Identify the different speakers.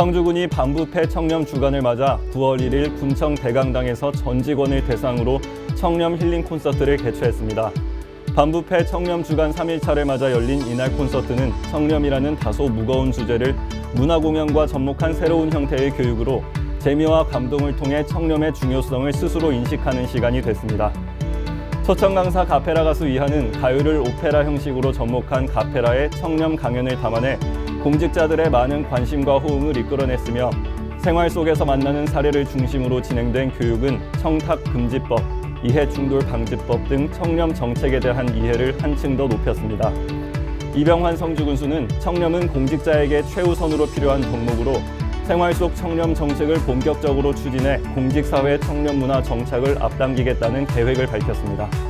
Speaker 1: 성주군이 반부패 청렴 주간을 맞아 9월 1일 군청 대강당에서 전 직원을 대상으로 청렴 힐링 콘서트를 개최했습니다. 반부패 청렴 주간 3일차를 맞아 열린 이날 콘서트는 청렴이라는 다소 무거운 주제를 문화공연과 접목한 새로운 형태의 교육으로 재미와 감동을 통해 청렴의 중요성을 스스로 인식하는 시간이 됐습니다. 초청 강사 가페라 가수 이하는 가요를 오페라 형식으로 접목한 가페라의 청렴 강연을 담아내 공직자들의 많은 관심과 호응을 이끌어냈으며 생활 속에서 만나는 사례를 중심으로 진행된 교육은 청탁 금지법, 이해 충돌 방지법 등 청렴 정책에 대한 이해를 한층 더 높였습니다. 이병환 성주군수는 청렴은 공직자에게 최우선으로 필요한 덕목으로 생활 속 청렴 정책을 본격적으로 추진해 공직사회 청렴 문화 정착을 앞당기겠다는 계획을 밝혔습니다.